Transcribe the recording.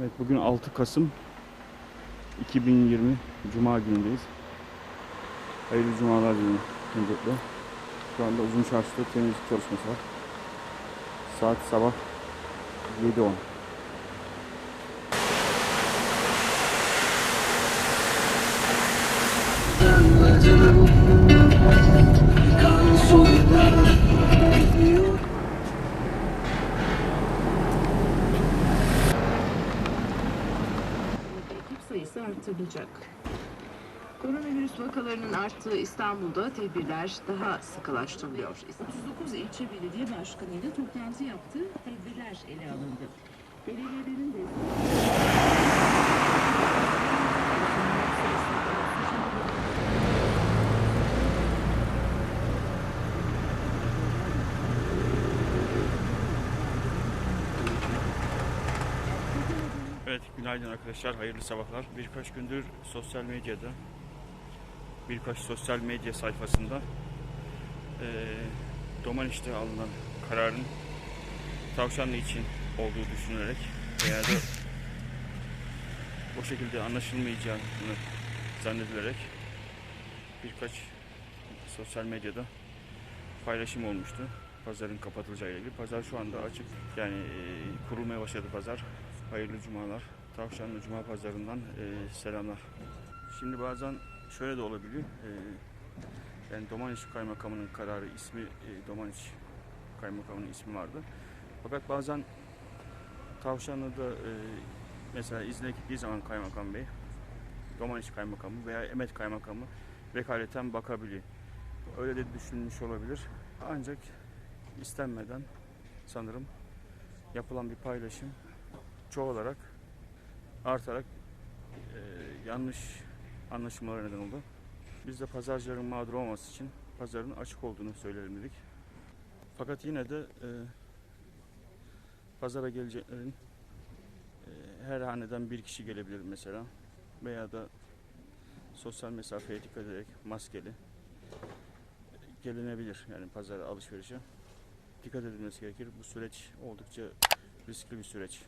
Evet bugün 6 Kasım 2020 Cuma günündeyiz. Hayırlı cumalar diliyorum öncelikle. Şu anda uzun çarşıda temizlik çalışması var. Saat sabah 7.10. ekip sayısı artırılacak. Koronavirüs vakalarının arttığı İstanbul'da tedbirler daha sıkılaştırılıyor. 39 ilçe belediye başkanıyla toplantı yaptı, tedbirler ele alındı. Belediyelerin de... Evet günaydın arkadaşlar hayırlı sabahlar. Birkaç gündür sosyal medyada birkaç sosyal medya sayfasında eee Domaniş'te alınan kararın tavşanlı için olduğu düşünülerek veya da o şekilde anlaşılmayacağını zannedilerek birkaç sosyal medyada paylaşım olmuştu. Pazarın kapatılacağı ile ilgili. Pazar şu anda açık. Yani eee, kurulmaya başladı pazar. Hayırlı cumalar. Tavşanlı Cuma Pazarı'ndan eee, selamlar. Şimdi bazen şöyle de olabiliyor. Eee yani Domaniç Kaymakamı'nın kararı ismi e, Domaniç Kaymakamı'nın ismi vardı. Fakat bazen Tavşanlı'da e, mesela izne gittiği zaman Kaymakam Bey Domaniç Kaymakamı veya Emet Kaymakamı vekaleten bakabiliyor. Öyle de düşünülmüş olabilir. Ancak istenmeden sanırım yapılan bir paylaşım çoğalarak artarak e, yanlış anlaşılmalara neden oldu. Biz de pazarcıların mağdur olması için pazarın açık olduğunu söyleyelim dedik. Fakat yine de e, pazara geleceklerin e, her haneden bir kişi gelebilir mesela veya da sosyal mesafeye dikkat ederek maskeli e, gelinebilir yani pazara alışverişe. Dikkat edilmesi gerekir. Bu süreç oldukça riskli bir süreç.